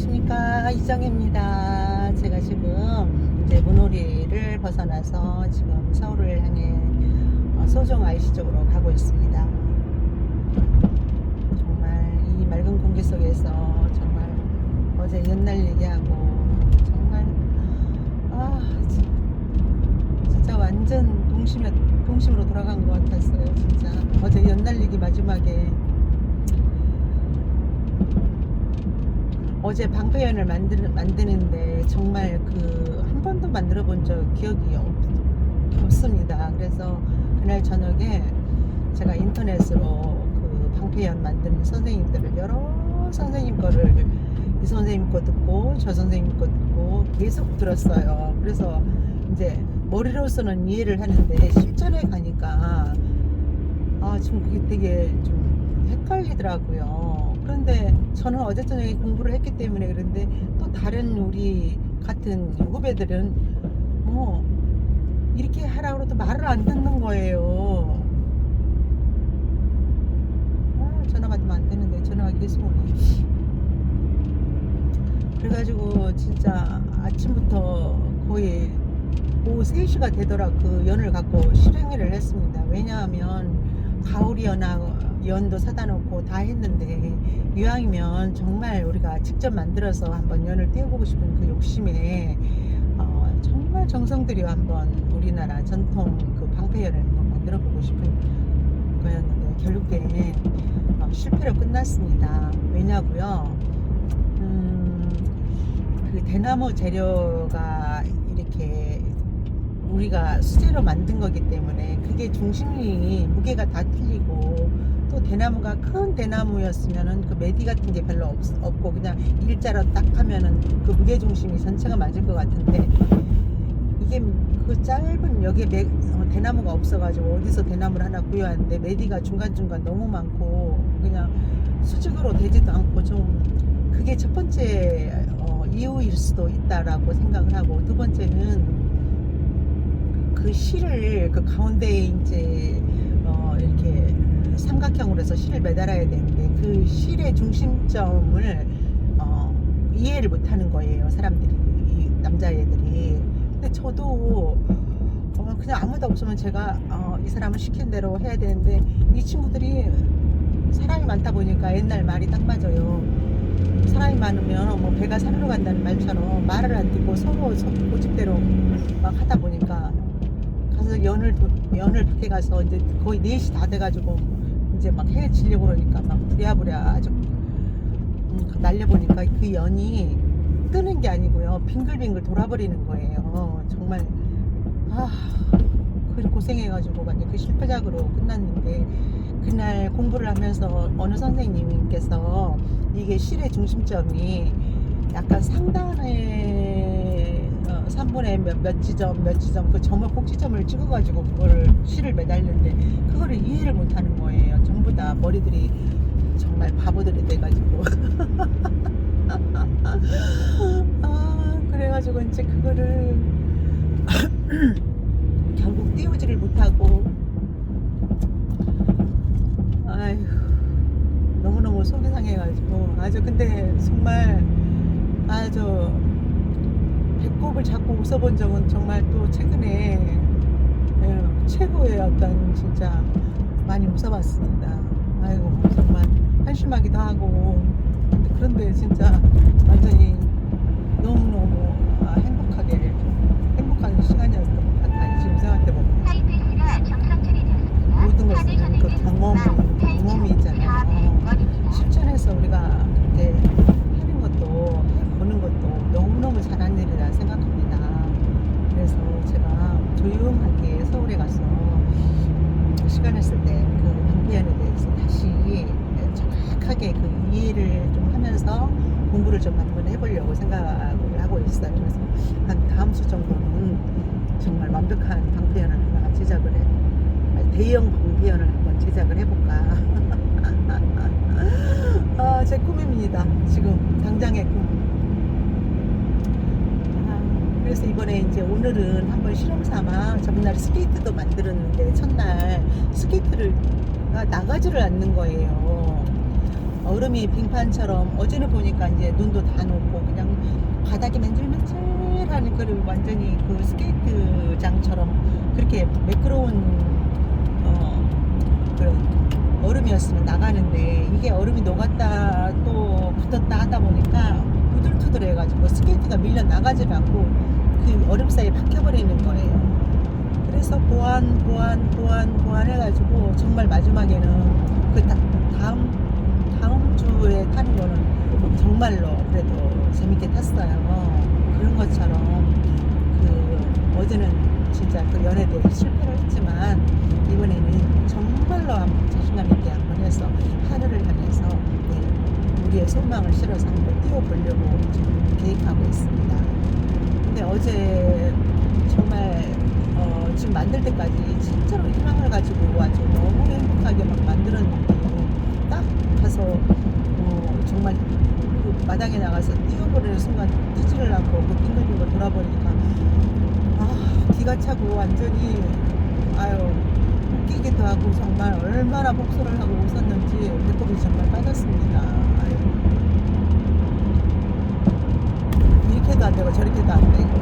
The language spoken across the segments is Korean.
안녕하십니까 이정입니다. 제가 지금 이제 문호리를 벗어나서 지금 서울을 향해 어, 소정 IC 쪽으로 가고 있습니다. 정말 이 맑은 공기 속에서 정말 어제 옛날 얘기하고 정말 아 진- 진짜 완전 동심에 동심으로 돌아간 것 같았어요. 진짜 어제 옛날 얘기 마지막에 어제 방패연을 만드, 만드는데 정말 그 한 번도 만들어 본 적 기억이 없, 없습니다. 그래서 그날 저녁에 제가 인터넷으로 그 방패연 만드는 선생님들을 여러 선생님 거를 이 선생님 거 듣고 저 선생님 거 듣고 계속 들었어요. 그래서 이제 머리로서는 이해를 하는데 실전에 가니까 아 지금 그게 되게 좀 헷갈리더라고요. 그런데 저는 어제 저녁에 공부를 했기 때문에 그런데 또 다른 우리 같은 후배들은 뭐 이렇게 하라고 해도 말을 안 듣는 거예요. 아, 전화 받으면 안 되는데 전화가 계속 오네. 그래가지고 진짜 아침부터 거의 오후 3시가 되더라 그 연을 갖고 실행을 했습니다. 왜냐하면 연하 연도 사다 놓고 다 했는데 이왕이면 정말 우리가 직접 만들어서 한번 연을 띄워보고 싶은 그 욕심에 어, 정말 정성 들여 한번 우리나라 전통 그 방패연을 한번 만들어 보고 싶은 거였는데 결국에 어, 실패로 끝났습니다. 왜냐고요? 음, 그 대나무 재료가 이렇게 우리가 수제로 만든 거기 때문에 그게 중심이 무게가 다 틀리고 또 대나무가 큰 대나무였으면은 그 메디 같은 게 별로 없, 없고 그냥 일자로 딱 하면은 그 무게 중심이 전체가 맞을 것 같은데 이게 그 짧은 여기에 매, 어, 대나무가 없어가지고 어디서 대나무를 하나 구해왔는데 메디가 중간중간 너무 많고 그냥 수직으로 되지도 않고 좀 그게 첫 번째 어, 이유일 수도 있다라고 생각을 하고 두 번째는 그 실을 그 가운데에 이제 어, 이렇게 삼각형으로 해서 실을 매달아야 되는데 그 실의 중심점을 어, 이해를 못하는 거예요 사람들이 이 남자애들이. 근데 저도 어, 그냥 아무도 없으면 제가 어, 이 사람을 시킨 대로 해야 되는데 이 친구들이 사람이 많다 보니까 옛날 말이 딱 맞아요. 사람이 많으면 뭐 배가 산으로 간다는 말처럼 말을 안 듣고 서로 서- 고집대로 막 하다 보니까 가서 연을 도- 연을 밖에 가서 이제 거의 4시 다 돼가지고 이제 막 헤어지려고 그러니까 막 부랴부랴 아주 음, 날려보니까 그 연이 뜨는 게 아니고요. 빙글빙글 돌아버리는 거예요. 정말 아 그래 고생해가지고 완전 그 실패작으로 끝났는데 그날 공부를 하면서 어느 선생님께서 이게 실의 중심점이 약간 상단에 어, 3분의 몇, 몇 지점 몇 지점 그 점을 꼭지점을 찍어가지고 그거를 실을 매달는데 그거를 이해를 못하는 거예요 전부 다 머리들이 정말 바보들이 돼가지고. 아 그래가지고 이제 그거를 결국 띄우지를 못하고. 아휴 너무너무 속이 상해가지고. 아주 근데 정말 아주 배꼽을 잡고 웃어본 적은 정말 또 최근에 예, 최고의 어떤 진짜 많이 웃어봤습니다. 아이고 정말 한심하기도 하고. 그런데 진짜 완전히 너무너무 아, 행복하게 행복한 시간이었던 것 같아요 지금 생각해보면 타이페이가 정상처리 되었습니다. 모든 것은 그 카드 경험, 전송이 경험이 있잖아요. 실전에서 우리가 그때 하는 것도 해보는 것도 너무너무 잘한 일이라 생각합니다. 그래서 제가 조용하게 서울에 가서 시간 했을 때 그 방패연에 대해서 다시 정확하게 그 이해를 좀 하면서 공부를 좀 한번 해보려고 있어요. 그래서 한 다음 주 정도는 정말 완벽한 방패연을 하나 제작을 해 대형 방패연을 한번 제작을 해볼까. 아, 제 꿈입니다. 지금 당장의 꿈. 아, 그래서 이번에 이제 오늘은 한번 실험 삼아 전날 스케이트도 만들었는데 첫날 스케이트를 가 나가지를 않는 거예요. 얼음이 빙판처럼 어제는 보니까 이제 눈도 다 녹고 그냥 바닥이 맨질맨질한 그 완전히 그 스케이트장처럼 그렇게 매끄러운 어 그런 얼음이었으면 나가는데 이게 얼음이 녹았다 또 붙었다 하다 보니까 부들투들해가지고 스케이트가 밀려 나가질 않고 그 얼음 사이에 박혀버리는 거예요. 그래서 보완 보완 보완 보완해가지고 정말 마지막에는 그 다, 다음 다음 주에 타는 거는 정말로 그래도 재밌게 탔어요. 그런 것처럼 그 어제는 진짜 그 연애대회 실패를 했지만 이번에는 정말로 한번 자신감 있게 한번 해서 하늘을 향해서 네, 우리의 소망을 실어서 한번 뛰어보려고 지금 계획하고 있습니다. 근데 어제 정말 어, 지금 만들 때까지 진짜로 희망을 가지고 아주 너무 행복하게 막 만들었는데 딱 가서 어, 정말 그 마당에 나가서 뛰 어버리는 순간 뛰지를 않고 그 빙글빙글 돌아버리니까 아 기가 차고 완전히 아유 웃기기도 하고 정말 얼마나 복수를 하고 웃었는지 배꼽이 정말 빠졌습니다. 아유. 이렇게도 안 되고 저렇게도 안 되고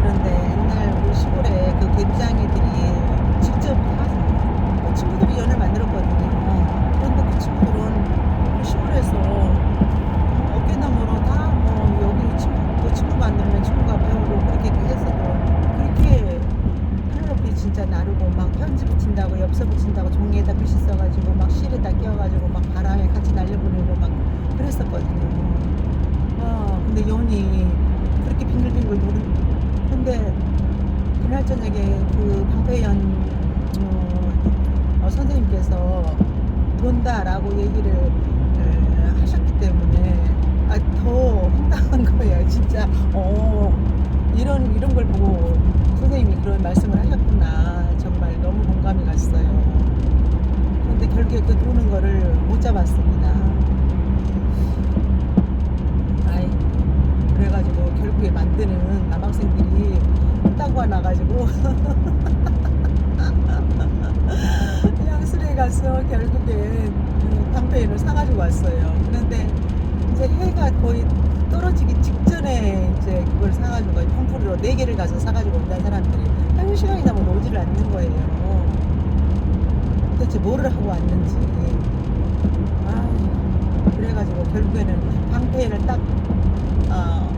그런데 옛날 우리 시골에 그 갯장이들이 직접 다, 그 친구들이 연을 만들었거든요. 그런데 그 친구들은 우리 시골에서 어깨너머로 다 뭐 여기 친구, 또 친구 만들면 친구가 배우고 그렇게 해서도 그렇게 하늘높이 진짜 나르고 막 편지 붙인다고 엽서 붙인다고 종이에다 글씨 써가지고 막 실에다 끼워가지고 막 바람에 같이 날려보내고 막 그랬었거든요. 와 근데 연이 그렇게 빙글빙글 도는 근데 그날 저녁에 그 방패연 어, 어, 선생님께서 돈다라고 얘기를 에, 하셨기 때문에 아, 더 황당한 거예요. 진짜 어 이런 이런 걸 보고 선생님이 그런 말씀을 하셨구나. 정말 너무 공감이 갔어요. 그런데 결국에 그 도는 거를 못 잡았습니다. 아이 그래가지고 결국에 만드는 남학생들이 따고 나가지고 양수리에 가서 결국에 방패인을 사가지고 왔어요. 그런데 이제 해가 거의 떨어지기 직전에 이제 그걸 사가지고 펑프리로 네 개를 가서 사가지고 온다는 사람들이 한 시간이 남은 오지를 않는 거예요. 도대체 뭐를 하고 왔는지. 아, 그래가지고 결국에는 방패인을 딱 어,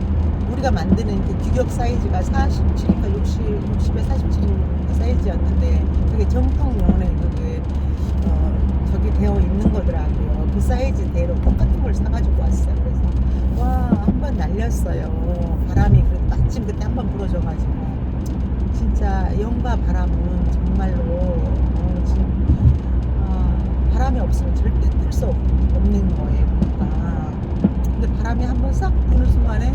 우리가 만드는 그 규격 사이즈가 47인가 60, 60에 47인 사이즈였는데 그게 정통용의 그게 어, 저기 되어 있는 거더라고요. 그 사이즈대로 똑같은 걸 사가지고 왔어요. 그래서 와 한 번 날렸어요. 바람이 그래도 마침 그때 한 번 불어줘가지고 진짜 영과 바람은 정말로 어, 진, 아, 바람이 없으면 절대 뜰 수 없는 거예요. 그러니까 근데 바람이 한 번 싹 부는 순간에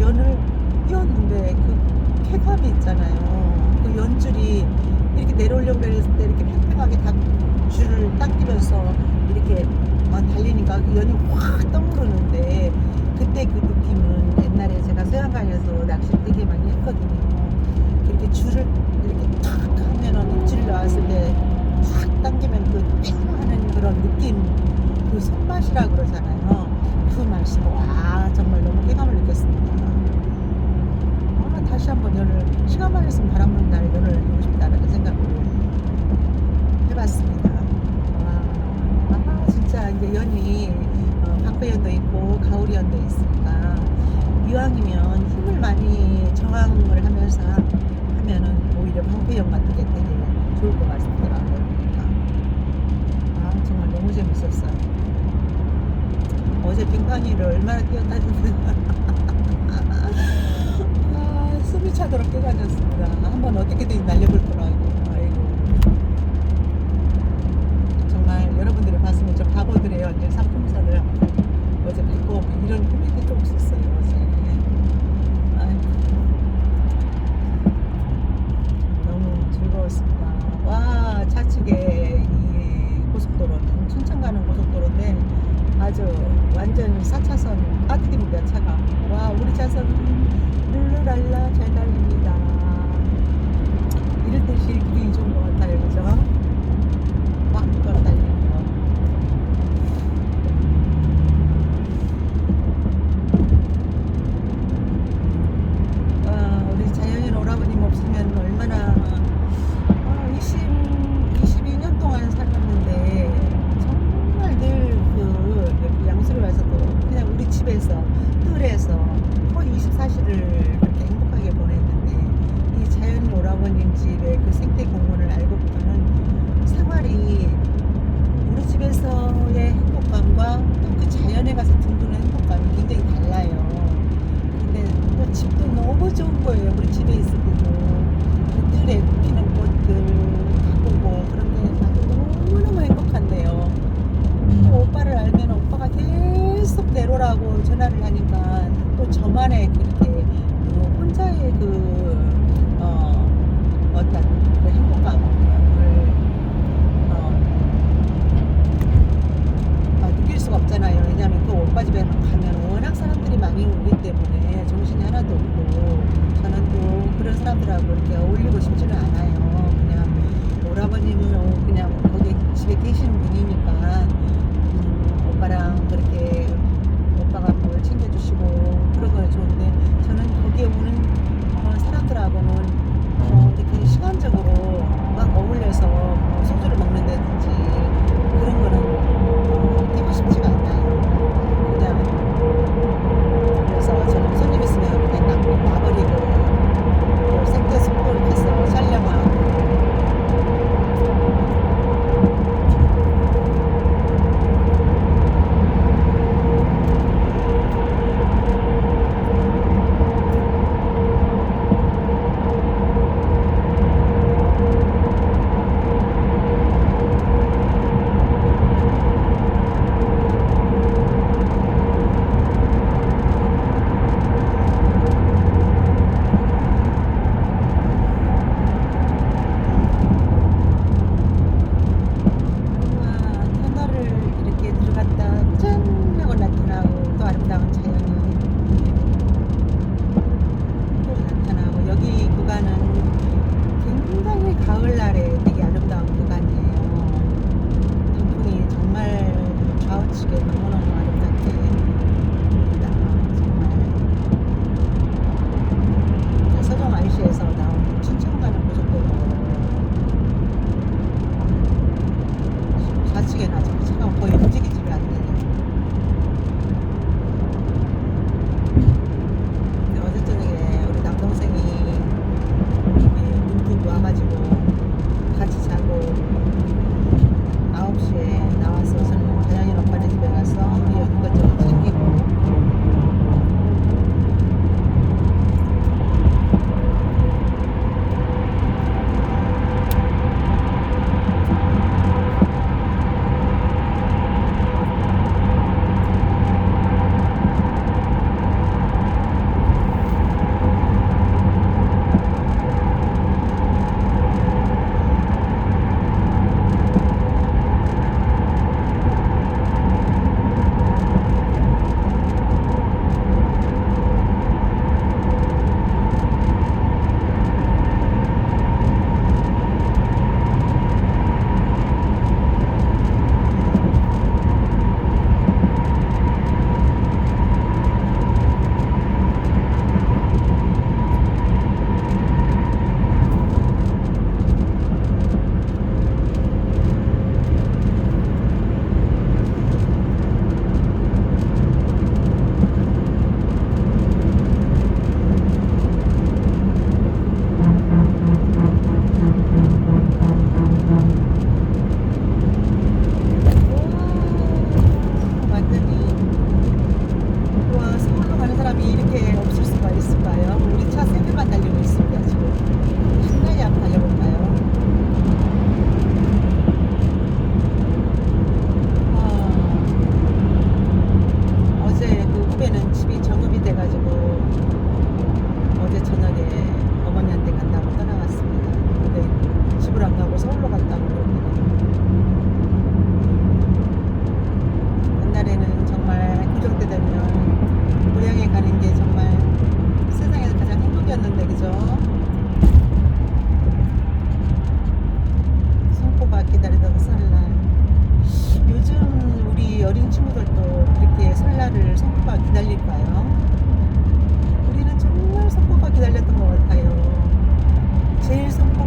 연을 띄웠는데 그 쾌감이 있잖아요. 그 연줄이 이렇게 내려오려고 그랬을 때 이렇게 팽팽하게 다 줄을 당기면서 이렇게 막 달리니까 그 연이 확 떠오르는데 그때 그 느낌은 옛날에 제가 수영장에서 낚시를 되게 많이 했거든요. 이렇게 줄을 이렇게 탁 하면은 입질 나왔을 때확 당기면 그뺑 하는 그런 느낌 그 손맛이라 그러잖아요. 그 맛이 와 정말 너무 쾌감을 느꼈습니다. 아, 다시 한번 연을 시간만 있으면 바람 부는 날 연을 해보고 싶다는 생각을 해봤습니다. 와, 아, 진짜 이제 연이 어, 방패연도 있고 가오리연도 있으니까 이왕이면 힘을 많이 저항을 하면서 하면은 오히려 방패연 같은 게 되게 좋을 것 같더라고요. 아 정말 너무 재밌었어요. 어제 빙판위를 얼마나 뛰었다는지 아, 숨이 차도록 뛰어다녔습니다. 한번 어떻게든 날려볼 거라고. 달라 잘 달립니다. 이럴 때 길이 좀 집에 가면 워낙 사람들이 많이 오기 때문에 정신이 하나도 없고 저는 또 그런 사람들하고 이렇게 어울리고 싶지는 않아요. 그냥 오라버님을 어, 그냥 거기 집에 계신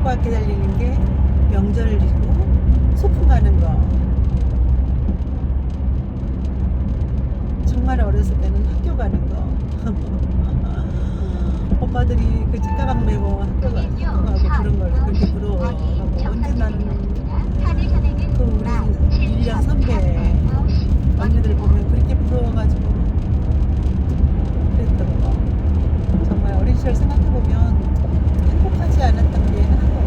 꼬박 달리는 게 명절이고 소풍 가는 거. 정말 어렸을 때는 학교 가는 거. 오빠들이 그 책가방 메고 학교 가, 학교 그런 걸 그렇게 부러워하고 언제 나는 그 우리 일년 선배 언니들 보면 그렇게 부러워가지고 그랬던 거. 정말 어린 시절 생각해보면 행복하지 않았던 게